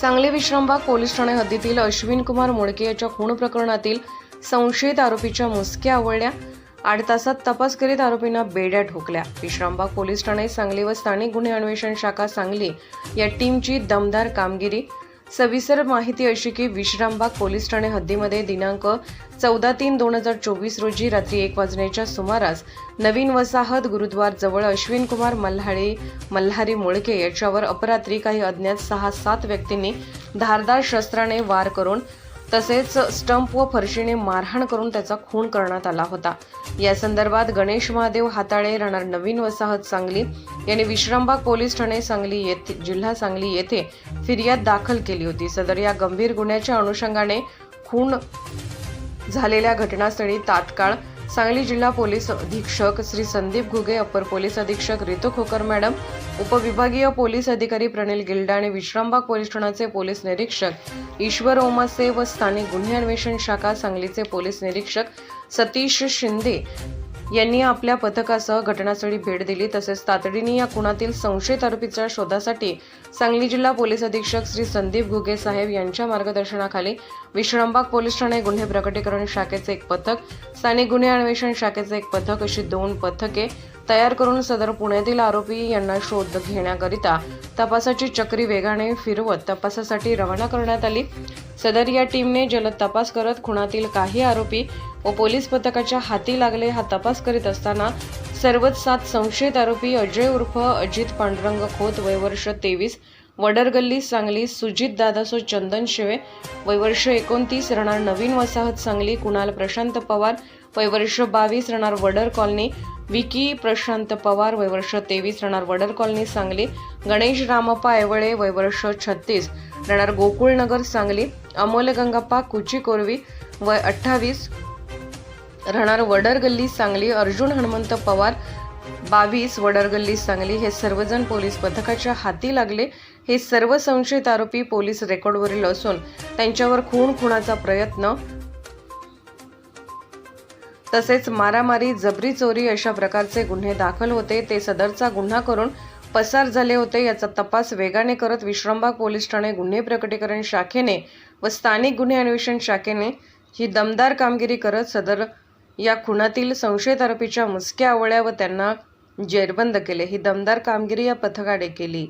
Sangli Vishrambag police Thane हद्दीतील अश्विन कुमार मोडके याच्या खून प्रकरणातील संशयित आरोपीच्या मुसक्या आवळल्या. आठ तासात तपास करीत आरोपींना बेड्या ठोकल्या. विश्रामबाग पोलीस ठाणे सांगली व स्थानिक गुन्हे अन्वेषण शाखा सांगली या टीमची दमदार कामगिरी सविस्तर माहिती अशी की विश्रामबाग पोलीस ठाणे हद्दीमध्ये दिनांक चौदा तीन दोन हजार चोवीस रोजी रात्री एक वाजण्याच्या सुमारास नवीन वसाहत गुरुद्वार जवळ अश्विन कुमार मल्हारी मल्हारी मोळके याच्यावर अपरात्री काही अज्ञात सहा सात व्यक्तींनी धारदार शस्त्राने वार करून तसेच स्टंप व फरशीने मारहाण करून त्याचा खून करण्यात आला होता. या संदर्भात गणेश महादेव हाताळे राहणार नवीन वसाहत सांगली. यांनी विश्रामबाग पोलीस ठाणे सांगली येथे जिल्हा सांगली येथे फिर्याद दाखल केली होती. सदर या गंभीर गुन्ह्याच्या अनुषंगाने खून झालेल्या घटनास्थळी तात्काळ सांगली जिल्हा पोलीस अधीक्षक श्री संदीप घुगे अपर पोलीस अधीक्षक रितू खोकर मॅडम उपविभागीय पोलीस अधिकारी प्रणिल गिल्डा आणि विश्रामबाग पोलीस ठाण्याचे पोलीस निरीक्षक ईश्वर ओमासे व स्थानिक गुन्हे अन्वेषण शाखा सांगलीचे पोलीस निरीक्षक सतीश शिंदे यांनी आपल्या पथकासह घटनास्थळी भेट दिली. तसेच तातडीने या खुनातील संशयित आरोपीच्या शोधासाठी सांगली जिल्हा पोलीस अधीक्षक श्री संदीप घुगे साहेब यांच्या मार्गदर्शनाखाली विश्रामबाग पोलीस ठाणे गुन्हे प्रकटीकरण शाखेचे एक पथक स्थानिक गुन्हे अन्वेषण शाखेचे एक पथक अशी दोन पथके तयार करून सदर पुण्यातील आरोपी यांना शोध घेण्याकरिता तपासाची चक्री वेगाने फिरवत तपासासाठी रवाना करण्यात आली. सदर या टीमने जलद तपास करत खुणातील काही आरोपी व पोलीस पथकाच्या हाती लागले हा तपास करीत असताना सर्वच सात संशयित आरोपी अजय उर्फ अजित पांडुरंग खोत वयवर्ष तेवीस वडरगल्ली सांगली सुजित दादासो चंदन शिवे वयवर्ष एकोणतीस राहणार नवीन वसाहत सांगली कुणाल प्रशांत पवार वयवर्ष बावीस राहणार वडर कॉलनी विकी प्रशांत पवार वयवर्ष तेवीस राहणार वडर कॉलनी सांगली. गणेश रामप्पा ऐवळे वयवर्ष छत्तीस. राहणार गोकुळनगर सांगली. अमोल गंगाप्पा कुची कोरवी वय अठ्ठावीस. राहणार वडर गल्ली सांगली. अर्जुन हनुमंत पवार बावीस. वडर गल्ली सांगली. हे सर्वजण पोलीस पथकाच्या हाती लागले. हे सर्व संशयित आरोपी पोलीस रेकॉर्डवरील असून त्यांच्यावर खून खुणाचा प्रयत्न तसेच मारामारी जबरी चोरी अशा प्रकारचे गुन्हे दाखल होते. ते सदरचा गुन्हा करून पसार झाले होते. याचा तपास वेगाने करत विश्रामबाग पोलीस ठाणे गुन्हे प्रकटीकरण शाखेने व स्थानिक गुन्हे अन्वेषण शाखेने ही दमदार कामगिरी करत सदर या खुनातील संशयित आरोपीच्या मुसक्या आवळ्या व त्यांना जेरबंद केले. ही दमदार कामगिरी या पथकाने केली.